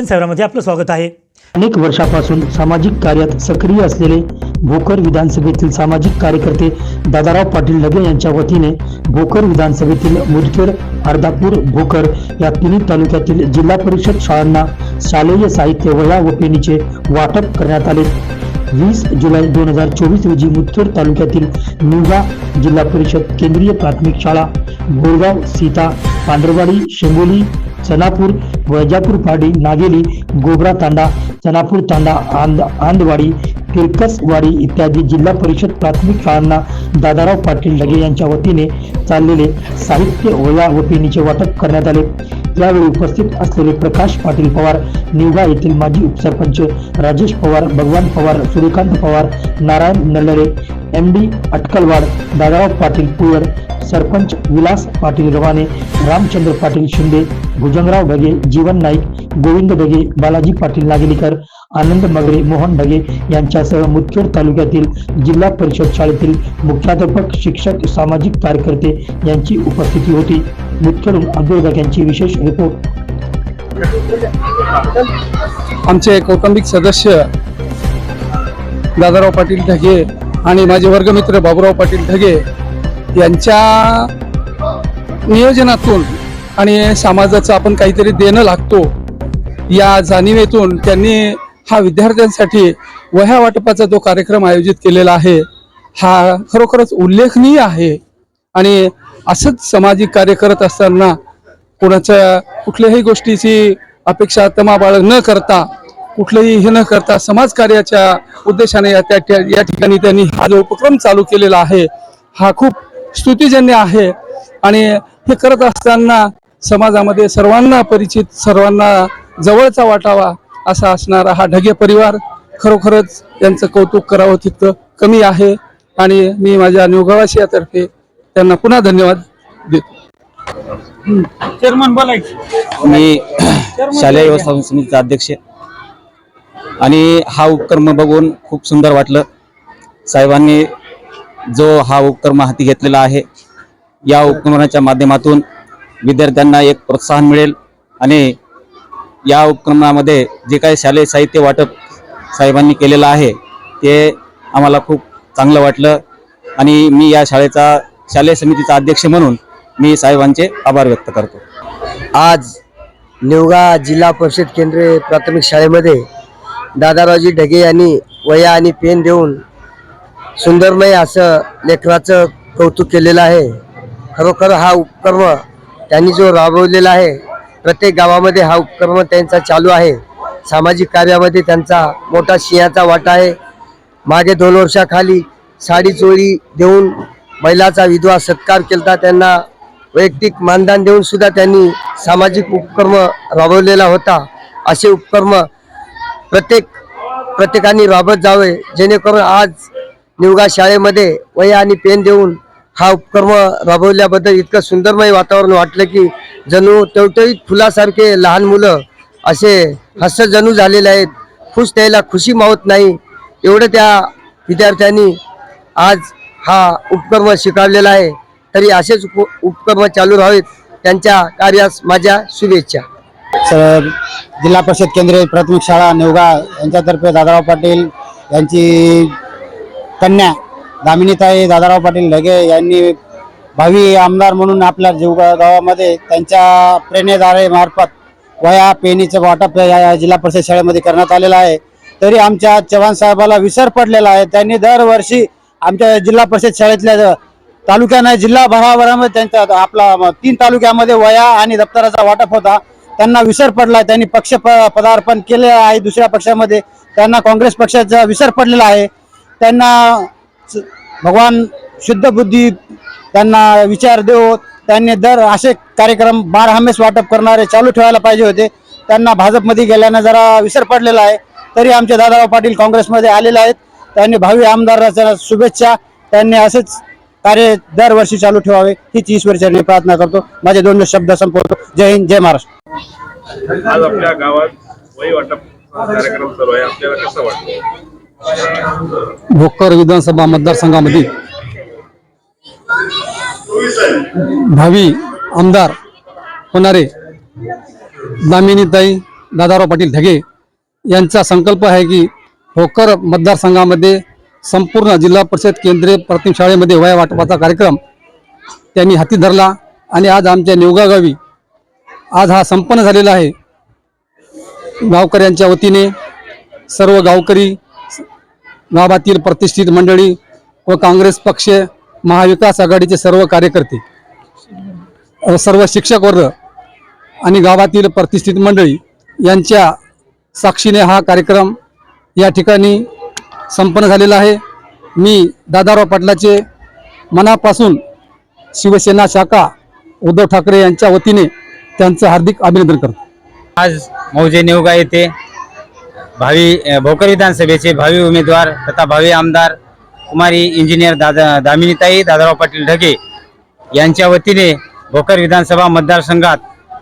दर्शन सेवरामध्ये आपलं स्वागत आहे. अनेक वर्षापासून सामाजिक कार्यात सक्रिय असलेले भोकर विधानसभेतील सामाजिक कार्यकर्ते दादाराव पाटील लगे यांच्या वतीने भोकर विधानसभेतील मुदखेड अर्धापूर भोकर या तिन्ही तालुक्यातील जिल्हा परिषद शाळांना शालेय साहित्य वया व पेनीचे वाटप करण्यात आले. वीस जुलै दोन हजार चोवीस रोजी मुथूर तालुक्यातील निवगा जिल्हा परिषद केंद्रीय प्राथमिक शाळा गोरगाव सीता पांढरवाडी शेंगोली चनापूर वैजापूर पाडी नागेली गोबरा तांडा चनापूर तांडा आंद आंदवाडी तिरकसवाडी इत्यादी जिल्हा परिषद प्राथमिक शाळांना दादाराव पाटील लगे यांच्या वतीने चाललेले साहित्य वया व पेनीचे वाटप करण्यात आले. यावेळी उपस्थित असलेले प्रकाश पाटील पवार निवगा येथील माजी उपसरपंच राजेश पवार भगवान पवार सूर्यकांत पवार नारायण नल्लरे एम डी अटकलवाड दादाराव पाटील पुयर सरपंच विलास पाटील रवाने रामचंद्र पाटील शिंदे भुजंगराव ढगे जीवन नाईक गोविंद ढगे बालाजी पाटील नागिनीकर आनंद मगरे मोहन ढगे यांच्यासह मुदखेड तालुक्यातील जिल्हा परिषद शाळेतील मुख्याध्यापक शिक्षक सामाजिक कार्यकर्ते यांची उपस्थिती होती. मुदखेडून अब्दुल यांची विशेष रिपोर्ट. आमचे कौटुंबिक सदस्य दादाराव पाटील ढगे आणि माझे वर्गमित्र बाबूराव पाटील ढगे यांच्या नियोजनातून आणि समाजाचं आपण काहीतरी देणं लागतो या जाणीवेतून त्यांनी हा विद्यार्थ्यांसाठी वह्या वाटपाचा जो कार्यक्रम आयोजित केलेला आहे हा खरोखरच उल्लेखनीय आहे. आणि असंच सामाजिक कार्य करत असताना कोणाच्या कुठल्याही गोष्टीची अपेक्षा तमाबाळ न करता कुठलंही हे न करता समाजकार्याच्या उद्देशाने या त्या या ठिकाणी त्यांनी हा जो उपक्रम चालू केलेला आहे हा खूप स्तुतिजन्य आहे. आणि हे करत असताना समाजामध्ये सर्वांना परिचित सर्वांना जवळचा वाटावा असा असणारा हा ढगे परिवार खरोखरच यांचं कौतुक करावं तितकं कमी आहे. आणि मी माझ्या निवगावासियातर्फे त्यांना पुन्हा धन्यवाद देतो. मी शालेय व्यवस्थापन समितीचा अध्यक्ष आणि हा उपक्रम बघून खूप सुंदर वाटलं. साहेबांनी जो हा उपक्रम हाती घेतलेला आहे या उपक्रमाच्या माध्यमातून विद्यार्थ्यांना एक प्रोत्साहन मिळेल आणि या उपक्रमामध्ये जे काही शालेय साहित्य वाटप साहेबांनी केलेलं आहे ते आम्हाला खूप चांगलं वाटलं आणि मी या शाळेचा शालेय समितीचा अध्यक्ष म्हणून मी साहेबांचे आभार व्यक्त करतो. आज निवगा जिल्हा परिषद केंद्रीय प्राथमिक शाळेमध्ये दादारावजी ढगे यांनी वया आणि पेन देऊन सुंदरमय असं लेकराचं कौतुक केलेलं आहे. खरोखर हा उपक्रम त्यांनी जो राबवलेला आहे प्रत्येक गावामध्ये हा उपक्रम त्यांचा चालू आहे. सामाजिक कार्यामध्ये त्यांचा मोठा सिंहाचा वाटा आहे. मागे दोन वर्षाखाली साडी चोळी देऊन महिलाचा विधवा सत्कार केला त्यांना वैयक्तिक मानधन देऊन सुद्धा त्यांनी सामाजिक उपक्रम राबवलेला होता. असे उपक्रम प्रत्येक प्रत्येकाने राबत जावे जेणेकरून आज निवगा शाळेमध्ये वया आणि पेन देऊन हा उपक्रम राबवल्याबद्दल इतकं सुंदरमय वातावरण वाटलं की जणू टवटवीत फुलासारखे लहान मुलं असे हस्त जणू झालेले आहेत. खुश त्याला खुशी मावत नाही. एवढं त्या विद्यार्थ्यांनी आज हा उपक्रम स्वीकारलेला आहे. तरी असेच उप उपक्रम चालू राहावेत. त्यांच्या कार्यास माझ्या शुभेच्छा. सर जिल्हा परिषद केंद्रीय प्राथमिक शाळा नेवगा यांच्यातर्फे दादाराव पाटील यांची कन्या दामिनीताई दादाराव पाटील ढगे यांनी भावी आमदार म्हणून आपल्या जीवगा गावामध्ये त्यांच्या प्रेरणेद्वारे मार्फत वया पेनीचं वाटप या जिल्हा परिषद शाळेमध्ये करण्यात आलेलं आहे. तरी आमच्या चव्हाण साहेबाला विसर पडलेला आहे. त्यांनी दरवर्षी आमच्या जिल्हा परिषद शाळेतल्या तालुक्यानं जिल्हा भराभरामध्ये त्यांच्या आपला तीन तालुक्यामध्ये वया आणि दप्तराचा वाटप होता. त्यांना विसर पडला त्यांनी पक्ष प- पदार्पण केले आहे दुसऱ्या पक्षामध्ये त्यांना काँग्रेस पक्षाचा विसर पडलेला आहे. त्यांना भगवान शुद्ध बुद्धी त्यांना विचार देऊ त्यांनी दर असे कार्यक्रम बार वाटप करणारे चालू ठेवायला पाहिजे होते. त्यांना भाजपमध्ये गेल्यानं जरा विसर पडलेला आहे. तरी आमचे दादाराव पाटील काँग्रेसमध्ये आलेले आहेत. त्यांनी भावी आमदाराच्या शुभेच्छा. त्यांनी असेच कार्य दरवर्षी चालू ठेवावे हीच ईश्वरचरणी प्रार्थना करतो. माझे दोन शब्द संपवतो. जय हिंद जय महाराष्ट्र. आज आपल्या गावात वही वाटप कार्यक्रम चालू आहे. आपल्याला कसं वाटतं भोकर विधानसभा मतदारसंघामध्ये भावी आमदार होणारे दामिनीताई दादाराव पाटील ढगे यांचा संकल्प आहे की भोकर मतदारसंघामध्ये संपूर्ण जिल्हा परिषद केंद्रीय प्राथमिक शाळेमध्ये वया वाटपाचा कार्यक्रम त्यांनी हाती धरला आणि आज आमच्या निवगा गावी आज हा संपन्न झालेला आहे. गावकऱ्यांच्या वतीने सर्व गावकरी गावातील प्रतिष्ठित मंडळी व काँग्रेस पक्ष महाविकास आघाडीचे सर्व कार्यकर्ते सर्व शिक्षक वर्ग आणि गावातील प्रतिष्ठित मंडळी यांच्या साक्षीने हा कार्यक्रम या ठिकाणी संपन्न झालेला आहे. मी दादाराव पाटलाचे मनापासून शिवसेना शाखा उद्धव ठाकरे यांच्या वतीने त्यांचं हार्दिक अभिनंदन करतो. आज मौजे निवगा येथे. भावी भोकर विधानसभेचे भावी उमेदवार तथा भावी आमदार कुमारी इंजिनियर दादा दामिनीताई दादाराव पाटील ढगे यांच्या वतीने भोकर विधानसभा मतदारसंघात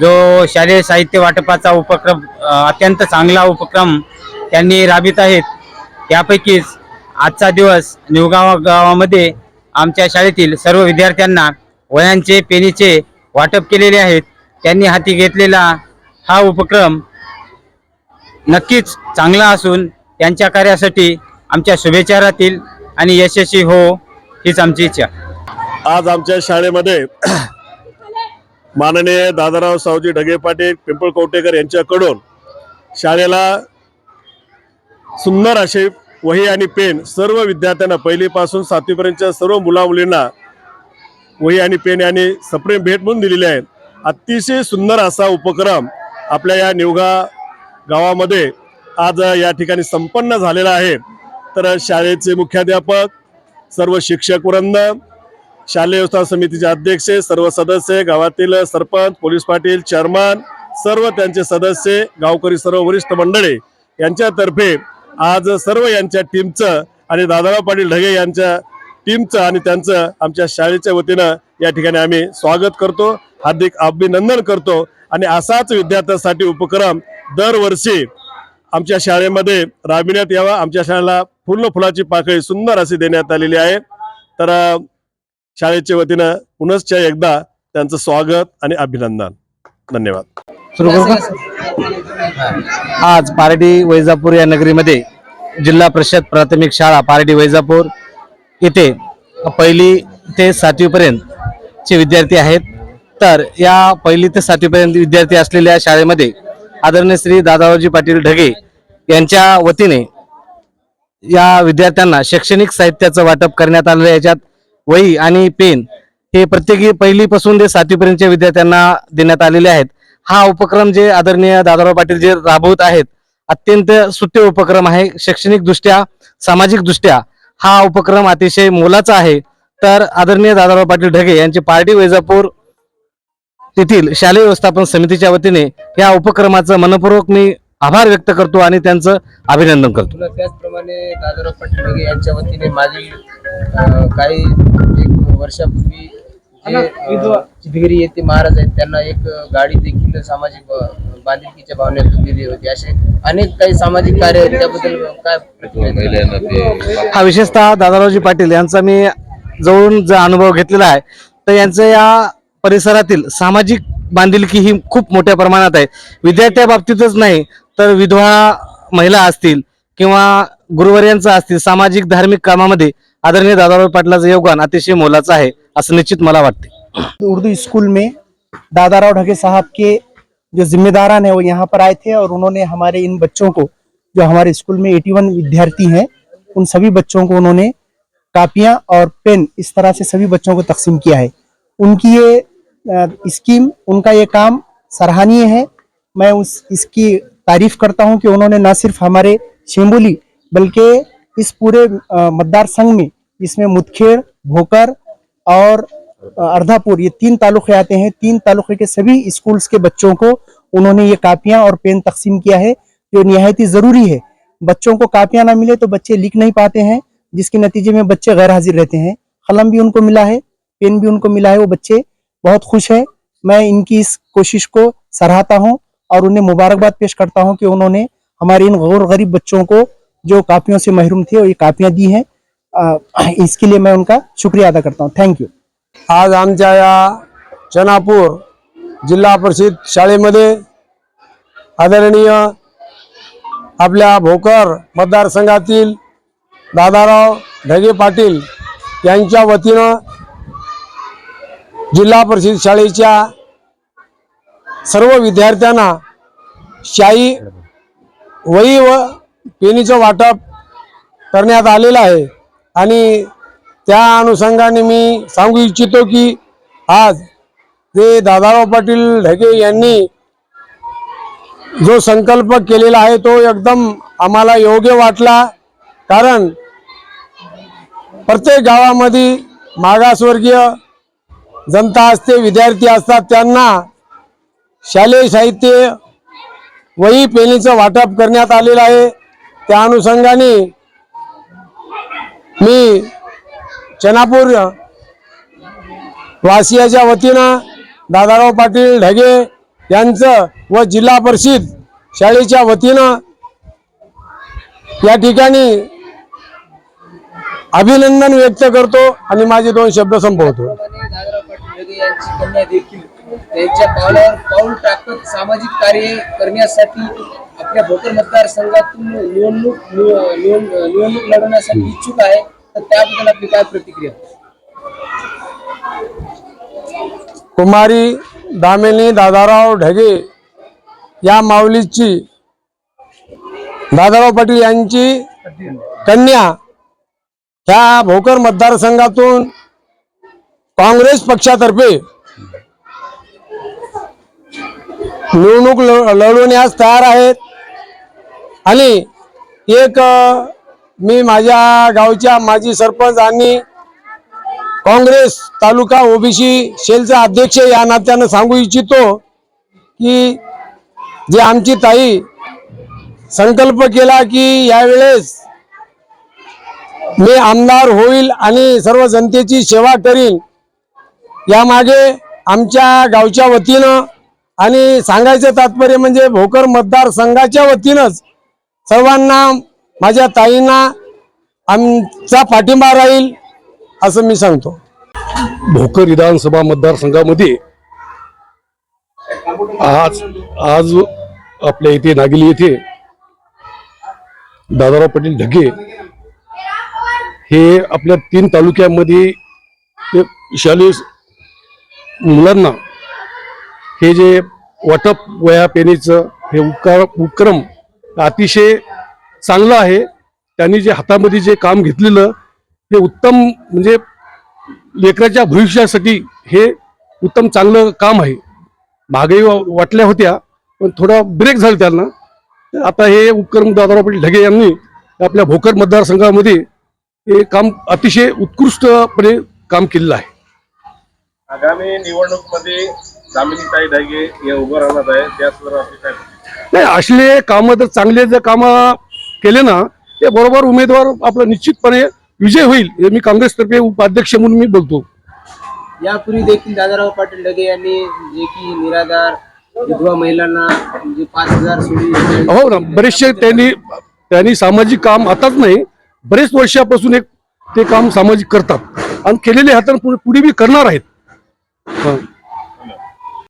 जो शालेय साहित्य वाटपाचा उपक्रम अत्यंत चांगला उपक्रम त्यांनी राबित आहेत त्यापैकीच आजचा दिवस निवगाव गावामध्ये आमच्या शाळेतील सर्व विद्यार्थ्यांना वयांचे पेनीचे वाटप केलेले आहेत. त्यांनी हाती घेतलेला हा उपक्रम नक्कीच चांगला असून त्यांच्या कार्यासाठी आमच्या शुभेच्छा राहतील आणि यशस्वी हो हीच आमची इच्छा. आज आमच्या शाळेमध्ये माननीय दादाराव सावजी ढगे पाटील पिंपळकवटेकर यांच्याकडून शाळेला सुंदर असे वही आणि पेन सर्व विद्यार्थ्यांना पहिलीपासून सातवीपर्यंतच्या सर्व मुला मुलींना वही आणि पेन यांनी सप्रेम भेट म्हणून दिलेली आहे. अतिशय सुंदर असा उपक्रम आपल्या या निवगा गावामध्ये आज या ठिकाणी संपन्न झालेला आहे. तर शाळेचे मुख्याध्यापक सर्व शिक्षक वृंद शालेय व्यवस्था समितीचे अध्यक्ष सर्व सदस्य गावातील सरपंच पोलीस पाटील चेअरमन सर्व त्यांचे सदस्य गावकरी सर्व वरिष्ठ मंडळे यांच्यातर्फे आज सर्व यांच्या टीमचं आणि दादाराव पाटील ढगे यांच्या टीमचं आणि त्यांचं आमच्या शाळेच्या वतीनं या ठिकाणी आम्ही स्वागत करतो. हार्दिक अभिनंदन करतो. आणि असाच विद्यार्थ्यांसाठी उपक्रम दरवर्षी आमच्या शाळेमध्ये राबविण्यात यावा. आमच्या शाळेला फुल फुलाची पाकळी सुंदर अशी देण्यात आलेली आहे. तर शाळेच्या वतीनं पुनश्च एकदा त्यांचं स्वागत आणि अभिनंदन. धन्यवाद. आज पारडी वैजापूर या नगरीमध्ये जिल्हा परिषद प्राथमिक शाळा पारडी वैजापूर येथे पहिली ते सातवीपर्यंतचे विद्यार्थी आहेत. तर या पहिली ते सातवीपर्यंत विद्यार्थी असलेल्या शाळेमध्ये आदरणीय श्री दादारावजी पाटील ढगे यांच्या वतीने या विद्यार्थ्यांना शैक्षणिक साहित्याचं वाटप करण्यात आलेलं आहे. याच्यात वही आणि पेन हे प्रत्येकी पहिलीपासून ते सातवीपर्यंतच्या विद्यार्थ्यांना देण्यात आलेले आहेत. हा उपक्रम जे आदरणीय दादाराव पाटील जे राबवत आहेत अत्यंत सुट्टे उपक्रम आहे. शैक्षणिकदृष्ट्या सामाजिकदृष्ट्या हा उपक्रम अतिशय मोलाचा आहे. तर आदरणीय दादाराव पाटील ढगे यांची पार्टी वैजापूर तेथील शालेय व्यवस्थापन समितीच्या वतीने या उपक्रमाचं मनपूर्वक मी आभार व्यक्त करतो आणि त्यांचं अभिनंदन करतो. तुला त्याचप्रमाणे दादाराव पाटील ढगे यांच्या वतीने मागील काही एक वर्षापूर्वी चितगिरी येथे महाराज आहेत त्यांना एक गाडी देखील सामाजिक बांधिलकीच्या भावनेतून दिली होती. असे अनेक काही सामाजिक कार्य आहेत त्याबद्दल काय? हा विशेषतः दादारावजी पाटील यांचा मी जवळून जो अनुभव घेतलेला आहे तर यांचं या परिसरातील सामाजिक बांधिलकी ही खूप मोठ्या प्रमाणात आहे. विद्यार्थ्या बाबतीतच नाही तर विधवा महिला असतील किंवा गुरुवर्यांचं असतील सामाजिक धार्मिक कामामध्ये आदरणीय दादाराव पाटलाचं योगदान अतिशय मोलाचं आहे असं निश्चित मला वाटते. उर्दू स्कूल में दादाराव ढगे साहब के जो जिम्मेदारान है वो यहाँ पर आए थे और उन्होंने हमारे इन बच्चों को जो हमारे स्कूल में 81 विद्यार्थी हैं उन सभी बच्चों को उन्होंने कापियां और पेन इस तरह से सभी बच्चों को तकसीम किया है। उनकी ये स्कीम, उनका ये काम सराहनीय है। मैं उस, इसकी तारीफ़ करता हूँ कि उन्होंने न सिर्फ़ हमारे शेम्बुली बल्कि इस पूरे मतदार संघ में, इसमें मुदखेड़, भोकर और अर्धापुर, ये तीन तालुके आते हैं। तीन तालुके के सभी स्कूल्स के बच्चों को उन्होंने ये कापियाँ और पेन तकसीम किया है, जो निहायती ज़रूरी है। बच्चों को कापियाँ ना मिले तो बच्चे लिख नहीं पाते हैं, जिसके नतीजे में बच्चे गैर हाजिर रहते हैं। कलम भी उनको मिला है, पेन भी उनको मिला है, वो बच्चे बहुत खुश है। मैं इनकी इस कोशिश को सराहता हूँ और उन्हें मुबारकबाद पेश करता हूँ कि उन्होंने हमारे इन गौर गरीब बच्चों को जो कापियों से महरूम थे और ये कापियाँ दी हैं इसके लिए मैं उनका शुक्रिया अदा करता हूँ। थैंक यू आज आमच्या या चनापूर जिल्हा परिषद शाळेमध्ये आदरणीय आपल्या भोकर मतदार मतदारसंघातील दादाराव ढगे पाटील यांच्या जिल्हा परिषद शाळेच्या सर्व विद्यार्थ्यांना शाई वही व पेनीचं वाटप करण्यात आलेलं आहे. आणि त्या अनुषंगाने मी सांगू इच्छितो की आज जे दादाराव पाटील ढगे यांनी जो संकल्प केलेला आहे तो एकदम आम्हाला योग्य वाटला. कारण प्रत्येक गावामध्ये मागासवर्गीय जनता असते विद्यार्थी असतात त्यांना शालेय साहित्य वही पेनीचं वाटप करण्यात आलेलं आहे. त्या अनुषंगाने मी चनापूर वासियाच्या वतीनं दादाराव पाटील ढगे यांचं व जिल्हा परिषद शाळेच्या वतीनं या ठिकाणी अभिनंदन व्यक्त करतो आणि माझे दोन शब्द संपवतो. कन्या देखील त्यांच्या पावलावर पाऊल टाकत सामाजिक कार्य करण्यासाठी आपल्या भोकर मतदारसंघातून निवडणूक निव- निवड- निवडणूक लढवण्यासाठी इच्छुक आहे. तर त्याबद्दल आपली काय प्रतिक्रिया? कुमारी दामिनी दादाराव ढगे या माऊलीची दादाराव पाटील यांची कन्या ह्या भोकर मतदारसंघातून काँग्रेस पक्षातर्फे निवडणूक लढवण्यास तयार आहेत. आणि एक मी माझ्या गावच्या माजी सरपंच आणि काँग्रेस तालुका ओबीसी सेलचा अध्यक्ष या नात्यानं सांगू इच्छितो की जे आमची ताई संकल्प केला की यावेळेस मी आमदार होईल आणि सर्व जनतेची सेवा करीन. यामागे आमच्या गावच्या वतीनं आणि सांगायचं तात्पर्य म्हणजे भोकर मतदारसंघाच्या वतीनंच सर्वांना माझ्या ताईंना आमचा पाठिंबा राहील असं मी सांगतो. भोकर विधानसभा मतदारसंघामध्ये आज आज आपल्या इथे नागिली येथे दादाराव पाटील ढगे हे आपल्या तीन तालुक्यामध्ये ते शालेय मुलांना हे जे वाटप वया पेनीचं हे उपकार उपक्रम अतिशय चांगलं आहे. त्यांनी जे हातामध्ये जे काम घेतलेलं हे उत्तम म्हणजे लेकराच्या भविष्यासाठी हे उत्तम चांगलं काम आहे. महागाई वा- वाटल्या होत्या पण थोडा ब्रेक झाला त्यांना. तर आता हे उपक्रम दादाराव पाटील ढगे यांनी आपल्या भोकर मतदारसंघामध्ये हे काम अतिशय उत्कृष्टपणे काम केलेलं आहे. आगामी निवडणूकमध्ये दामिनीताई ढगे हे उभं राहणार आहे त्या संदर्भात आपली काय? नाही असले कामं जर चांगले जर कामं केले ना ते बरोबर उमेदवार आपला निश्चितपणे विजय होईल हे मी काँग्रेसतर्फे उपाध्यक्ष म्हणून मी बोलतो. यापूर्वी देखील दादाराव पाटील ढगे यांनी जे की निराधार विधवा महिलांना म्हणजे पाच हजार सोडी हो ना बरेचसे त्यांनी त्यांनी सामाजिक काम आताच नाही बरेच वर्षापासून एक ते काम सामाजिक करतात. आणि केलेले हाताने पुढे पुढे बी करणार आहेत. 嗯。